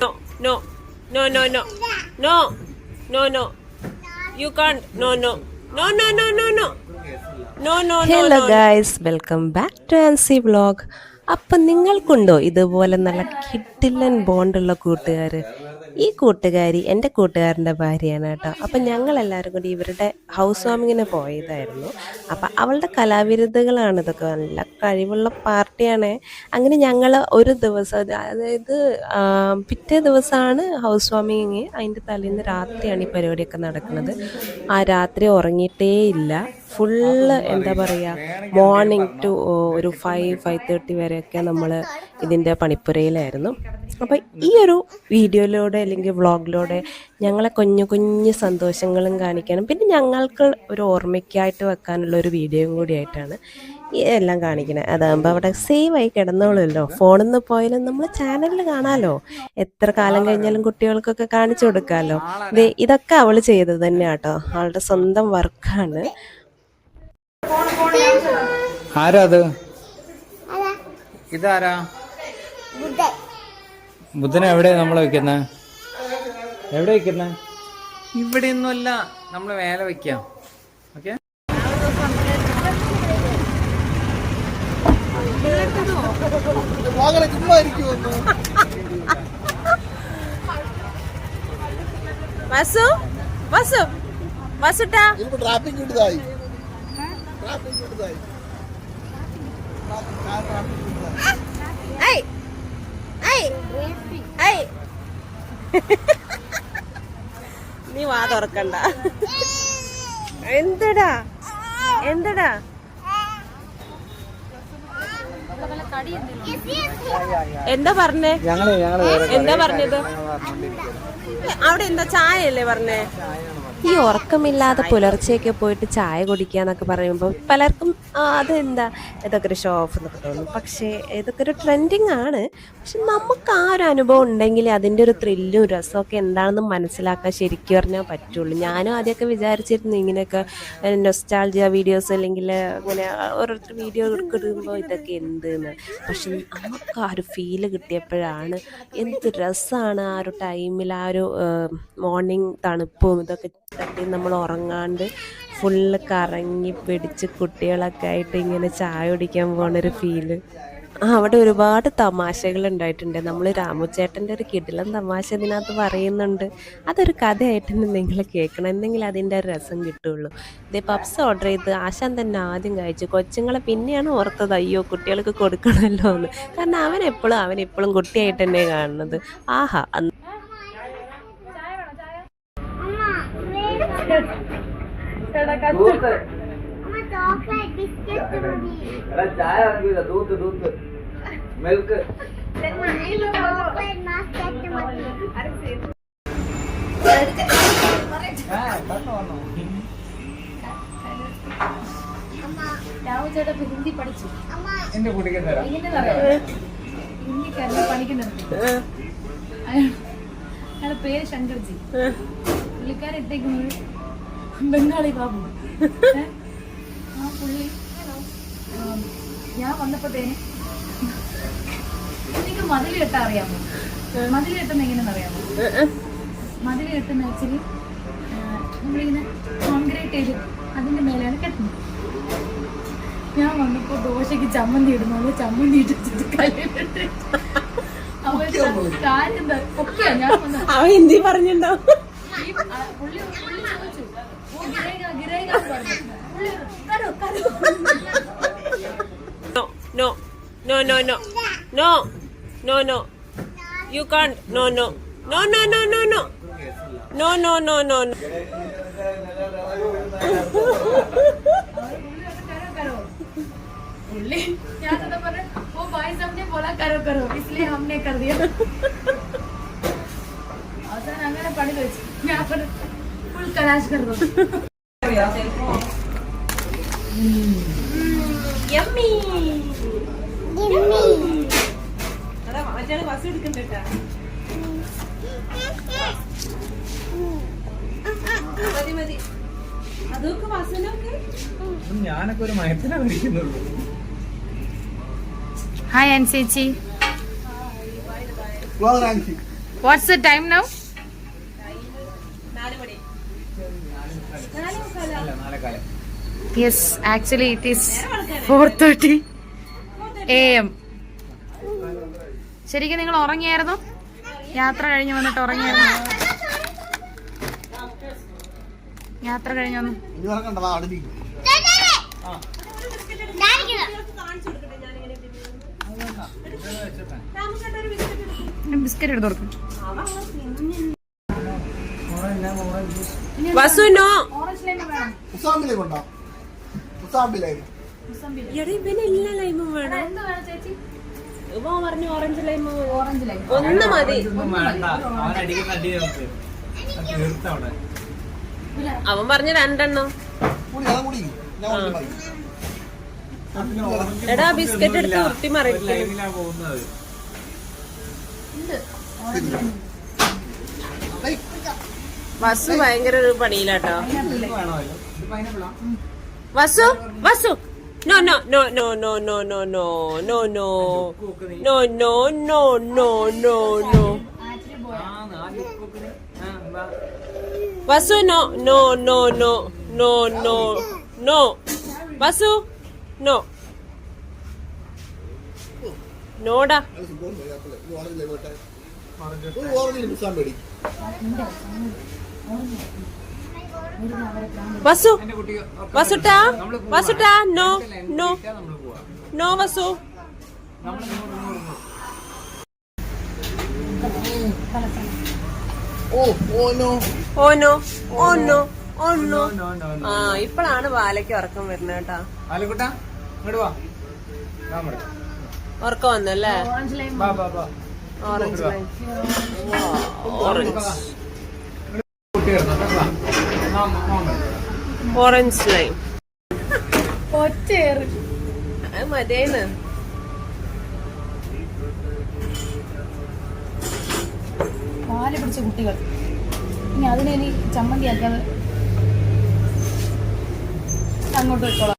No, no, no, no, no, no, no, no. You can't. No, no, no, no, no, no, no. No, no, no, no. Guys welcome back to Ancy vlog അപ്പം നിങ്ങൾക്കുണ്ടോ ഇതുപോലെ നല്ല കിട്ടില്ലൻ ബോണ്ടുള്ള കൂട്ടുകാർ ഈ കൂട്ടുകാരി എന്റെ കൂട്ടുകാരന്റെ ഭാര്യയാണ് കേട്ടോ. അപ്പം ഞങ്ങളെല്ലാവരും കൂടി ഇവരുടെ ഹൗസ് വാമിങ്ങിന് പോയതായിരുന്നു. അപ്പം അവളുടെ കലാവിരുദ്ധകളാണ് ഇതൊക്കെ നല്ല കഴിവുള്ള പാർട്ടിയാണ്. അങ്ങനെ ഞങ്ങൾ ഒരു ദിവസം അതായത് പിറ്റേ ദിവസമാണ് ഹൗസ് വാമിങ് അതിന്റെ തലേന്ന് രാത്രിയാണ് ഈ പരിപാടിയൊക്കെ നടക്കുന്നത്. ആ രാത്രി ഉറങ്ങിയിട്ടേ ഇല്ല. ഫുള്ള് എന്താ പറയുക മോർണിംഗ് ടു ഒരു ഫൈവ് ഫൈവ് തേർട്ടി വരെയൊക്കെ നമ്മൾ ഇതിന്റെ പണിപ്പുരയിലായിരുന്നു. അപ്പോൾ ഈ ഒരു വീഡിയോയിലൂടെ അല്ലെങ്കിൽ വ്ളോഗിലൂടെ ഞങ്ങളെ കുഞ്ഞു കുഞ്ഞു സന്തോഷങ്ങളും കാണിക്കാനും പിന്നെ ഞങ്ങൾക്ക് ഒരു ഓർമ്മയ്ക്കായിട്ട് വെക്കാനുള്ള ഒരു വീഡിയോയും കൂടിയായിട്ടാണ് ഈ എല്ലാം കാണിക്കുന്നത് അതാകുമ്പോൾ അവിടെ സേവ് ആയി കിടന്നോളുമല്ലോ. ഫോണിൽ നിന്ന് പോയാലും നമ്മൾ ചാനലിൽ കാണാമല്ലോ എത്ര കാലം കഴിഞ്ഞാലും കുട്ടികൾക്കൊക്കെ കാണിച്ചു കൊടുക്കാമല്ലോ ദേ ഇതൊക്കെ അവൾ ചെയ്തത് തന്നെയാട്ടോ. അവളുടെ സ്വന്തം വർക്കാണ്. ആരാ അത്? ഇതാരാ? ബുദ്ധനെ എവിടെ നമ്മൾ വെക്കുന്ന? എവിടെ വെക്കുന്ന? ഇവിടെ ഒന്നുമല്ല നമ്മൾ വേല വെക്കാം. ഓക്കെ? വസു വസു വസുട്ടാ. ട്രാഫിക് കിട്ടുതായി ട്രാഫിക് കിട്ടുതായി ട്രാഫിക് കിട്ടുതായി നീ വാ തുറക്കണ്ട. എന്തടാ? എന്തടാ? എന്താ പറഞ്ഞേ? ഞങ്ങൾ ഞങ്ങൾ എന്താ പറഞ്ഞത്? അവിടെ എന്താ ചായ അല്ലേ പറഞ്ഞേ? ഈ ഉറക്കമില്ലാതെ പുലർച്ചെയൊക്കെ പോയിട്ട് ചായ കുടിക്കുക എന്നൊക്കെ പറയുമ്പോൾ പലർക്കും അതെന്താ? ഇതൊക്കെ ഒരു ഷോ ഓഫ് എന്നൊക്കെ തോന്നും. പക്ഷേ ഇതൊക്കെ ഒരു ട്രെൻഡിങ് ആണ്. പക്ഷെ നമുക്ക് ആ ഒരു അനുഭവം ഉണ്ടെങ്കിൽ അതിന്റെ ഒരു ത്രില്ലും രസമൊക്കെ എന്താണെന്ന് മനസ്സിലാക്കാൻ ശരിക്കും പറഞ്ഞാൽ പറ്റുള്ളൂ. ഞാനും ആദ്യമൊക്കെ വിചാരിച്ചിരുന്നു ഇങ്ങനെയൊക്കെ നൊസ്റ്റാൾജിയ വീഡിയോസ് അല്ലെങ്കിൽ അങ്ങനെ ഓരോരുത്തർ വീഡിയോ എടുക്കുമ്പോൾ ഇതൊക്കെ എന്തെന്ന്. പക്ഷെ നമുക്ക് ആ ഒരു ഫീൽ കിട്ടിയപ്പോഴാണ് എന്ത് രസമാണ് ആ ഒരു ടൈമിൽ ആ ഒരു മോർണിംഗ് തണുപ്പും ഇതൊക്കെ തട്ടി നമ്മൾ ഉറങ്ങാണ്ട് ഫുള്ള് കറങ്ങി പിടിച്ച് കുട്ടികളൊക്കെ ആയിട്ട് ഇങ്ങനെ ചായ കുടിക്കാൻ പോണൊരു ഫീൽ അവിടെ ഒരുപാട് തമാശകൾ ഉണ്ടായിട്ടുണ്ട്. നമ്മൾ രാമുചേട്ടന്റെ ഒരു കിടിലൻ തമാശ ഇതിനകത്ത് പറയുന്നുണ്ട്. അതൊരു കഥയായിട്ട് നിങ്ങൾ കേൾക്കണം. എന്തെങ്കിലും അതിന്റെ ഒരു രസം കിട്ടുള്ളൂ. ഇതേ പപ്സ് ഓർഡർ ചെയ്ത് ആശാൻ തന്നെ ആദ്യം കഴിച്ചു. കൊച്ചുങ്ങളെ പിന്നെയാണ് ഓർത്തത് അയ്യോ കുട്ടികൾക്ക് കൊടുക്കണമല്ലോ എന്ന് കാരണം അവൻ എപ്പോഴും അവൻ എപ്പോഴും കുട്ടിയായിട്ട് തന്നെ കാണുന്നത്. ആഹാ ചായ തൂത്ത് തൂത്ത് മിൽക്ക് ചേട്ടാ ഹിന്ദി പഠിച്ചു എന്റെ കുടിക്കാൻ തരാം ഹിന്ദിക്കാരനെ പണിക്കുന്നുണ്ട് അയാളുടെ പേര് ശങ്കർജി. പുള്ളിക്കാരൻ ഇട്ടേക്കുന്നത് ബംഗാളി ബാബു. ആ പുള്ളി ഞാൻ വന്നപ്പോഴത്തേന് എനിക്ക് മതിൽ കെട്ടാൻ അറിയാമോ? മതിൽ കെട്ടുന്ന എങ്ങനെയെന്ന് അറിയാമോ? മതിൽ കെട്ടുന്ന ആക്ച്വലി നമ്മളിങ്ങനെ കോൺക്രീറ്റ് ചെയ്ത് അതിന്റെ മേലെയാണ് കെട്ടുന്നത്. ഞാൻ വന്നപ്പോ ദോശക്ക് ചമ്മന്തി ഇടുന്നത് ചമ്മന്തി ഇട്ടിട്ട് കല്ലിലിട്ട് അവർ കാര്യം പൊക്കിയാ ഞാൻ അവൻ ഹിന്ദി പറഞ്ഞിട്ടുണ്ടാവും. No no no no no no no no you can't no no no no no no no no no no no no क्या था वो भाई साहब ने बोला करो करो इसलिए हमने कर दिया കലാശ് കിടന്നു ഞാനൊക്കെ ഒരു മയത്തിനാ കഴിക്കുന്നുള്ളൂ hi അൻസേച്ചി what's time now yes actually it is four thirty A M ശരിക്കും നിങ്ങൾ ഉറങ്ങിയായിരുന്നു? യാത്ര കഴിഞ്ഞ് വന്നിട്ട് ഉറങ്ങിയായിരുന്നു? യാത്ര കഴിഞ്ഞ് വന്നു. ബിസ്ക്കറ്റ് എടുത്ത് കൊടുക്കും. വേണം. പറഞ്ഞു ഓറഞ്ച് ഓറഞ്ച് ലൈം ഒന്ന് മതി. അവൻ പറഞ്ഞ രണ്ടെണ്ണം. എടാ ബിസ്ക്കറ്റ് എടുത്ത് വൃത്തി മറിയില്ല വസു ഭയങ്കര ഒരു പണിയിലാട്ടോ Vasu Vasu no no no no no no no no no no no no no no no no Vasu no no no no no no no Vasu no നോടാ Vasu വസുട്ടാ വസുട്ടാ നോ നോ നോ വസു. ആ ഇപ്പഴാണ് ബാലയ്ക്ക് ഉറക്കം വരുന്നത് കേട്ടാ. ഉറക്കം വന്നല്ലേ? Orange orange. ഓറഞ്ച് ലൈം ഒറ്റയേറ്. പാൽ പിടിച്ച കുട്ടികൾ. ഇനി അതിനെ ഇനി ചമ്മന്തിയാക്കാതെ അങ്ങോട്ട് വെച്ചോളാം.